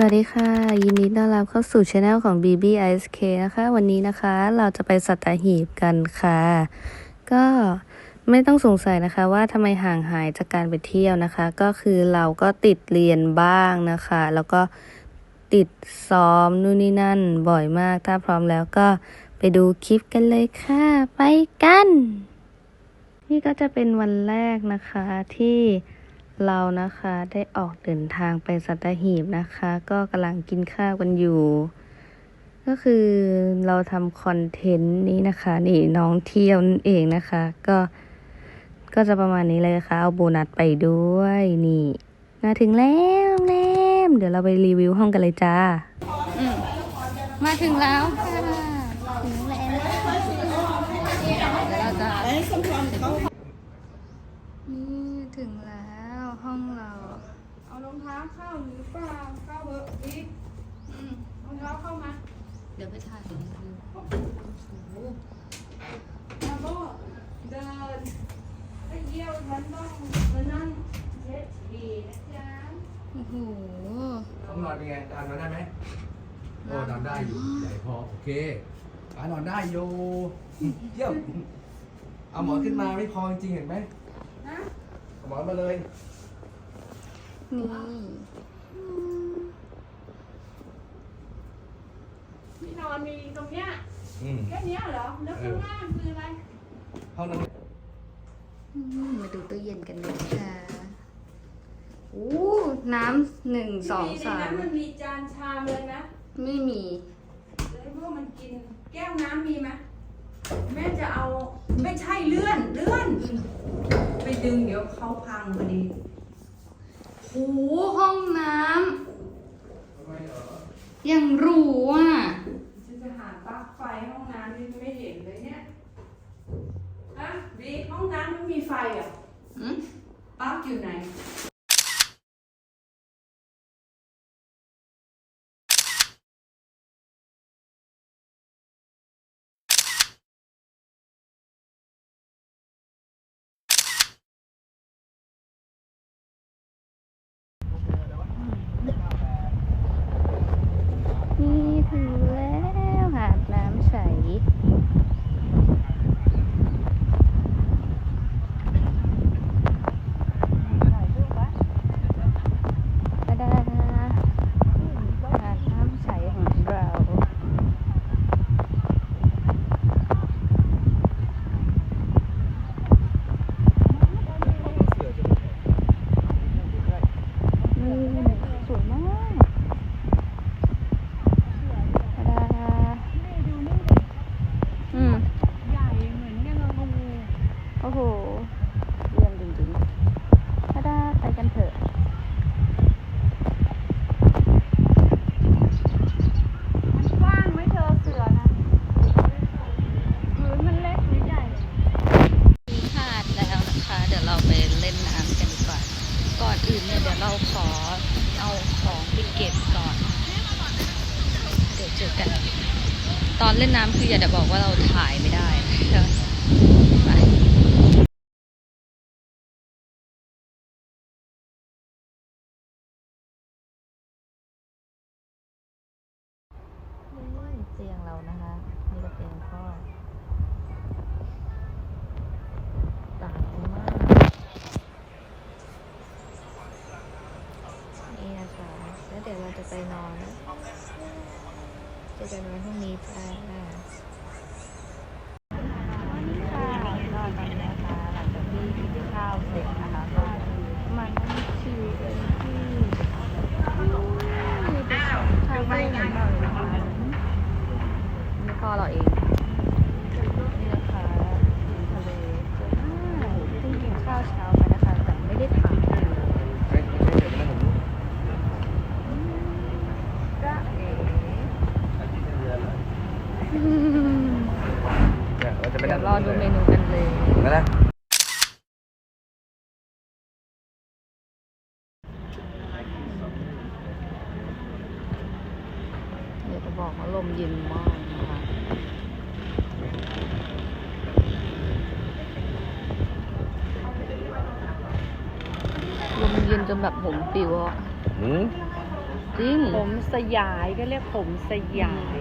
สวัสดีค่ะ ยินดีต้อนรับเข้าสู่ช anel ของ BB ISK นะคะ วันนี้นะคะเราจะไปสัตหีบกันค่ะ ก็ไม่ต้องสงสัยนะคะว่าทำไมห่างหายจากการไปเที่ยวนะคะ ก็คือเราก็ติดเรียนบ้างนะคะ แล้วก็ติดซ้อมนู่นนี่นั่นบ่อยมาก ถ้าพร้อมแล้วก็ไปดูคลิปกันเลยค่ะ ไปกัน นี่ก็จะเป็นวันแรกนะคะที่ เรานะคะได้ออกเดินทางไปสัตหีบนะคะ ก็กำลังกินข้าวกันอยู่ ก็คือเราทำคอนเทนต์นี้นะคะ นี่น้องเที่ยวนั่นเองนะคะ ก็ก็จะประมาณนี้เลยค่ะ เอาโบนัสไปด้วยนี่มาถึงแล้วแล้มเดี๋ยวเราไปรีวิวห้องกันเลยจ้ามาถึงแล้วค่ะถึงแล้วเดี๋ยวเราจะนี่ถึงแล้วห้องเรา เอารองเท้าเข้าหรือเปล่าเข้าเบอร์บิ๊กรองเท้าเข้ามาเดี๋ยวไปถ่ายรีวิวมาโบเดินถ้าเยี่ยวฉันต้องมานั่งเช็ดฉี่นะจ๊ะโอ้โหห้องนอนเป็นไงนอนนอนได้ไหมโอ้นอนได้อยู่ใหญ่พอโอเคป้านอนได้อยู่เยี่ยมเอาหมอนขึ้นมาไม่พอจริงๆเห็นไหมนะเอาหมอนมาเลย นี่ที่นอนมีตรงเนี้ยอืมแค่เนี้ยเหรอ แล้วข้างล่างคืออะไร ห้องนั้นอืมมาดูตู้เย็นกันเลยค่ะโอ้น้ำหนึ่งสองที่สาในมนั้นมันมีจานชามเลยนะไม่มี แล้วพวกมันกิน แก้วน้ำมีไหมแม่จะเอา ไม่ใช่เลื่อน เลื่อน ไปดึงเดี๋ยวเขาพังพอดี โอ้ห้องน้ทำไมเหรอำอย่างหรูอะ ฉันจะหาปลั๊กไฟห้องน้ำนี่ไม่เห็นเลยเนี่ยฮะบีห้องน้ำไม่มีไฟเหรอะอืมปลั๊กอยู่ไหนนี่ถึงแล้วหาดน้ำใส ตาดาหาดน้ำใสของเรา นี่สวยมากตาดาอืม ใหญ่เหมือนกันเลยงู โอ้โห เยี่ยมจริงๆตาดาไปกันเถอะ มันกว้างไหมเธอเสือนะหรือมันเล็กหรือใหญ่ ถึงหาดแล้วนะคะ เดี๋ยวเราไปเล่นน้ำกันดีกว่า ก่ อื่นเนี่ยเดี๋ยวเราขอเอาของไปเก็บก่อน เดี๋ยวเจอกัน ตอนเล่นน้ำคืออย่าเดี๋ยวบอกว่าเราถ่ายไม่ได้ไปเตียงเรานะคะนี่ก็เตียงพ่อตายมาก นี่นะคะ แล้วเดี๋ยวเรา จะไปนอนแล้วเจอกันวันพรุ่งนี้จ้าวันนี้ค่ะก็ตอนนี้นะคะหลังจากที่กินข้าวเสร็จนะคะก็มานั่งชิลกันที่นี่เป็นคาเฟ่ของเรานะคะนี่พ่อเราเอง นี่นะคะทะเลสวยมากเพิ่งกินข้าวเช้าไปนะคะ แต่ไม่ได้ถ่ายเลย ไม่ไม่เดี๋ยวนะผม จ้าเอ๋ เนี่ ยเราจะไปเดี๋ยนั่วรอดูเมนูกันเลยนั่นนะเดี๋ยวจะบอกว่าลมเย็นมากนะคะลมเย็นจนแบบผมปิวอะอืมจริง ผมสยายก็เรียกผมสยาย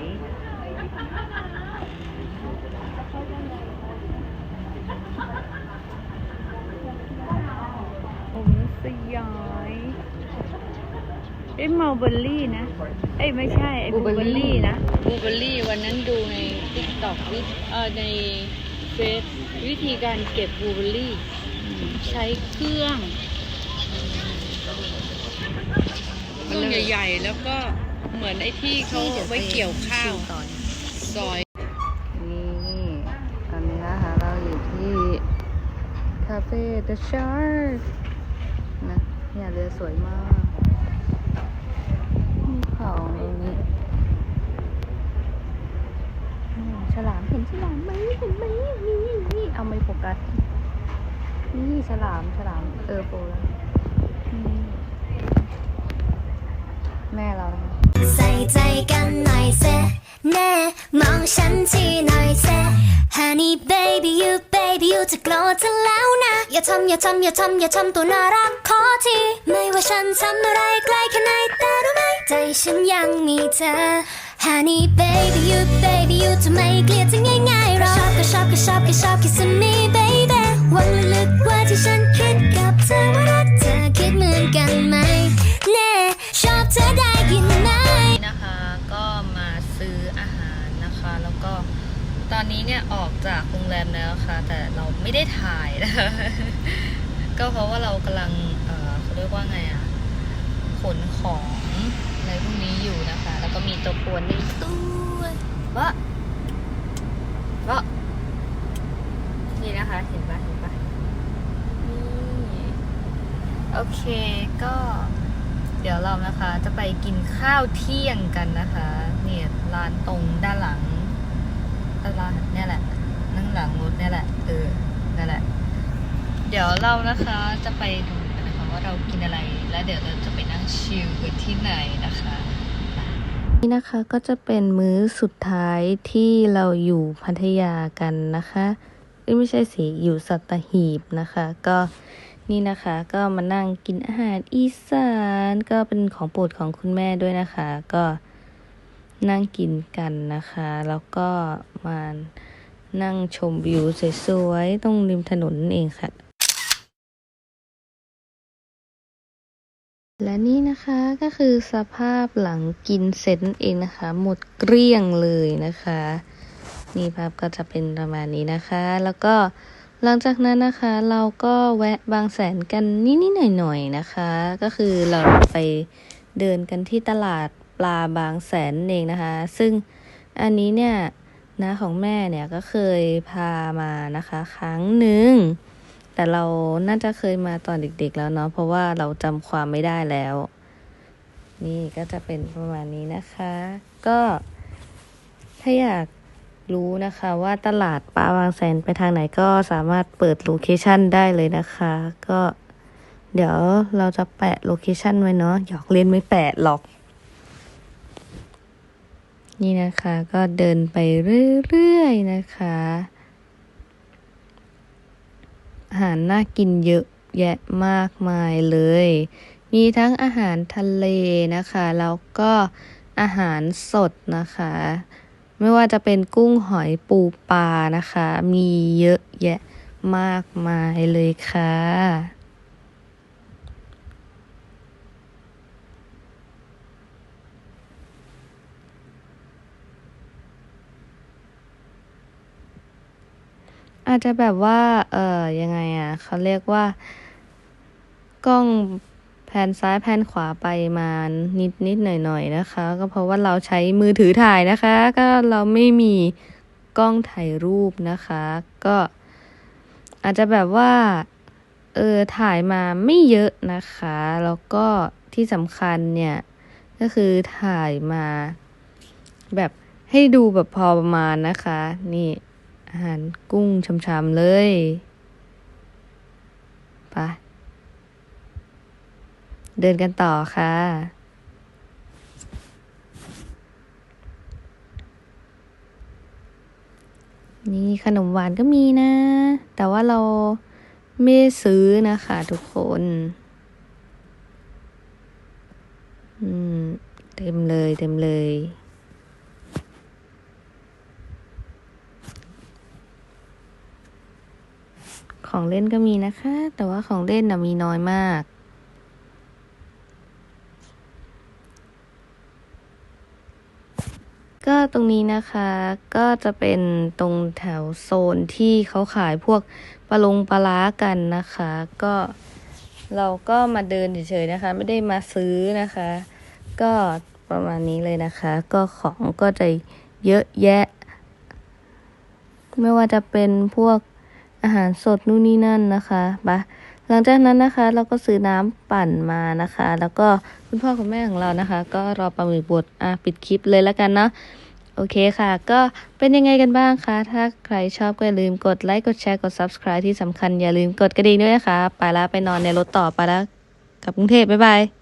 ผมส ยายเอ้ยมัลเบอรี่นะ เอ้ยไม่ใช่ไอ้บลูเบอ Blueberry รี่นะบลูเบอรี่วันนั้นดูในติ๊กต็อกวิเอ่อในเฟซวิธีการเก็บบลูเบอรี่ ใช้เครื่องเครื่องใหญ่ๆ แล้วก็เหมือนไอ้ที่เขาไว้เกี่ยวข้าวก่อนซอย นี่ตอนนี้นะคะเราอยู่ที่คาเฟ่ The Shark นะเนี่ยเรือสวยมาก มีของตรงนี้ฉลามเห็นฉลามไหมเห็นไหมนี่นี่เอาไม่โฟกัสนี่ฉลามฉลามเออโปแล้วแม่เรานะคะ ใส่ใจกันหน่อยเซแน่มองฉันทีหน่อยเซ Honey baby you baby you จะโกรธเธอแล้วนะ อย่าทำอย่าทำอย่าทำอย่าทำตัวน่ารักขอที ไม่ว่าฉันทำอะไรใกล้แค่ไหนแต่รู้ไหมใจฉันยังมีเธอ Honey baby you baby you จะไม่เกลียดเธอง่ายๆหรอกชอบก็ชอบก็ชอบก็ชอบ kiss me baby หวังลึกๆว่าที่ฉันคิดกับเธอว่ารักเธอคิดเหมือนกันไหมแน่ชอบเธอได้ ก็ตอนนี้เนี่ยออกจากโรงแรมแล้วค่ะ แต่เราไม่ได้ถ่ายนะคะก็เพราะว่าเรากำลังเอ่อเขาเรียกว่าไงอะขนของอะไรพวกนี้อยู่นะคะ แล้วก็มีตัวปวนในตู้วะวะนี่นะคะเห็นปะเห็นปะนี่โอเคก็เดี๋ยวเรานะคะจะไปกินข้าวเที่ยงกันนะคะ เนี่ยร้านตรงด้านหลัง ด้านหลังเนี่ยแหละนั่งหลังรถเนี่ยแหละ เออนั่นแหละ เดี๋ยวเรานะคะจะไปดูกันนะคะว่าเรากินอะไร แล้วเดี๋ยวเราจะไปนั่งชิลกันที่ไหนนะคะนี่นะคะก็จะเป็นมื้อสุดท้ายที่เราอยู่พัทยากันนะคะไม่ใช่สิอยู่สัตหีบนะคะ ก็นี่นะคะก็มานั่งกินอาหารอีสาน ก็เป็นของโปรดของคุณแม่ด้วยนะคะ ก็ นั่งกินกันนะคะ แล้วก็มานั่งชมวิวสวยๆ ตรงริมถนนนั่นเองค่ะ และนี่นะคะก็คือสภาพหลังกินเสร็จนั่นเองนะคะ หมดเกลี้ยงเลยนะคะ นี่ภาพก็จะเป็นประมาณนี้นะคะ แล้วก็หลังจากนั้นนะคะเราก็แวะบางแสนกันนิดๆหน่อยๆนะคะ ก็คือเราไปเดินกันที่ตลาด ปลาบางแสนเองนะคะ ซึ่งอันนี้เนี่ยนะของแม่เนี่ยก็เคยพามานะคะ ครั้งหนึ่งแต่เราน่าจะเคยมาตอนเด็กๆแล้วเนาะเพราะว่าเราจำความไม่ได้แล้ว นี่ก็จะเป็นประมาณนี้นะคะ ก็ถ้าอยากรู้นะคะว่าตลาดปลาบางแสนไปทางไหนก็สามารถเปิดโลเคชันได้เลยนะคะ ก็เดี๋ยวเราจะแปะโลเคชันไว้เนาะหยอกเล่นไม่แปะหรอก นี่นะคะก็เดินไปเรื่อยๆนะคะ อาหารน่ากินเยอะแยะมากมายเลย มีทั้งอาหารทะเลนะคะ แล้วก็อาหารสดนะคะ ไม่ว่าจะเป็นกุ้งหอยปูปลานะคะ มีเยอะแยะมากมายเลยค่ะ อาจจะแบบว่า เออยังไงอะ เขาเรียกว่า กล้องแผนซ้ายแผนขวาไปมานิดนิดหน่อยหน่อยนะคะ ก็เพราะว่าเราใช้มือถือถ่ายนะคะ ก็เราไม่มีกล้องถ่ายรูปนะคะ ก็อาจจะแบบว่า เออ ถ่ายมาไม่เยอะนะคะ แล้วก็ที่สำคัญเนี่ย ก็คือถ่ายมาแบบให้ดูแบบพอประมาณนะคะ นี่ อาหารกุ้งชำๆเลยไปเดินกันต่อค่ะ นี่ขนมหวานก็มีนะ แต่ว่าเราไม่ได้ซื้อนะคะทุกคน อืม เต็มเลยเต็มเลย ของเล่นก็มีนะคะ แต่ว่าของเล่นนะมีน้อยมาก ก็ตรงนี้นะคะก็จะเป็นตรงแถวโซนที่เขาขายพวกปลาลงปลาล้ากันนะคะ ก็เราก็มาเดินเฉยๆนะคะ ไม่ได้มาซื้อนะคะ ก็ประมาณนี้เลยนะคะ ก็ของก็จะเยอะแยะ ไม่ว่าจะเป็นพวก อาหารสดนู่นนี่นั่นนะคะปะหลังจากนั้นนะคะ เราก็ซื้อน้ำปั่นมานะคะ แล้วก็คุณพ่อคุณแม่ของเรานะคะ ก็รอปลาหมึกบดอะปิดคลิปเลยแล้วกันเนาะโอเคค่ะ ก็เป็นยังไงกันบ้างคะ ถ้าใครชอบก็อย่าลืมกดไลค์กดแชร์กด subscribe ที่สำคัญอย่าลืมกดกระดิ่งด้วยนะคะ ไปละไปนอนในรถต่อไปแล้วกับกรุงเทพบ๊ายบาย